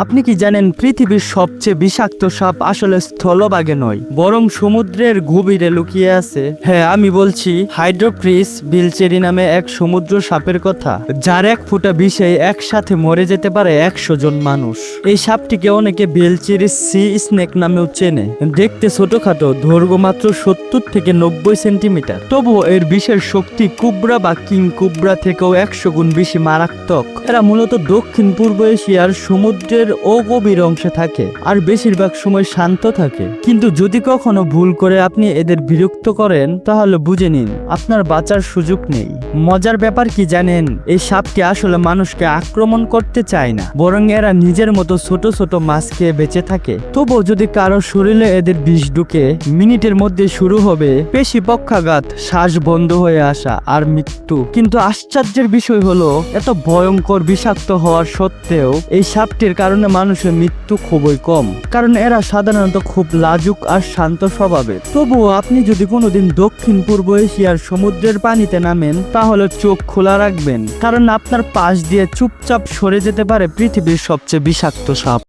আপনি কি জানেন পৃথিবীর সবচেয়ে বিষাক্ত সাপ আসলে স্থলভাগে নয়, বরং সমুদ্রের গভীরে লুকিয়ে আছে? হ্যাঁ আমি বলছি হাইড্রোপ্রিস বিলচেরি নামে এক সমুদ্র সাপের কথা, যার এক ফুটা বিষে একসাথে মরে যেতে পারে একশো জন মানুষ। এই সাপটিকে অনেকে বেলচেরি সি স্নেক নামেও চেনে। দেখতে ছোটখাটো, দৈর্ঘ্য মাত্র সত্তর থেকে নব্বই সেন্টিমিটার। তবুও এর বিষের শক্তি কুবরা বা কিং কুবরা থেকেও একশো গুণ বেশি মারাত্মক। এরা মূলত দক্ষিণ পূর্ব এশিয়ার সমুদ্রের অগভীর অংশে থাকে আর বেশিরভাগ সময় শান্ত থাকে। কিন্তু যদি কখনো ভুল করে আপনি এদের বিরক্ত করেন, তাহলে বুঝে নিন, আপনার বাঁচার সুযোগ নেই। মজার ব্যাপার কি জানেন, এই সাপটি আসলে মানুষকে আক্রমণ করতে চায় না, বরং এরা নিজের মতো ছোট ছোট মাছ খেয়ে বেঁচে থাকে। তবুও যদি কারও শরীরে এদের বিষ ঢুকে, মিনিটের মধ্যে শুরু হবে পেশি পক্ষাঘাত শ্বাস বন্ধ হয়ে আসা আর মৃত্যু। কিন্তু আশ্চর্যের বিষয় হলো, এত ভয়ঙ্কর বিষাক্ত হওয়ার সত্ত্বেও এই সাপটির কারণে মানুষের মৃত্যু খুবই কম। কারণ এরা সাধারণত খুব লাজুক আর শান্ত স্বভাবের। তবুও আপনি যদি কোনোদিন দক্ষিণ পূর্ব এশিয়ার সমুদ্রের পানিতে নামেন, তাহলে চোখ খোলা রাখবেন। কারণ আপনার পাশ দিয়ে চুপচাপ সরে যেতে পারে পৃথিবীর সবচেয়ে বিষাক্ত সাপ।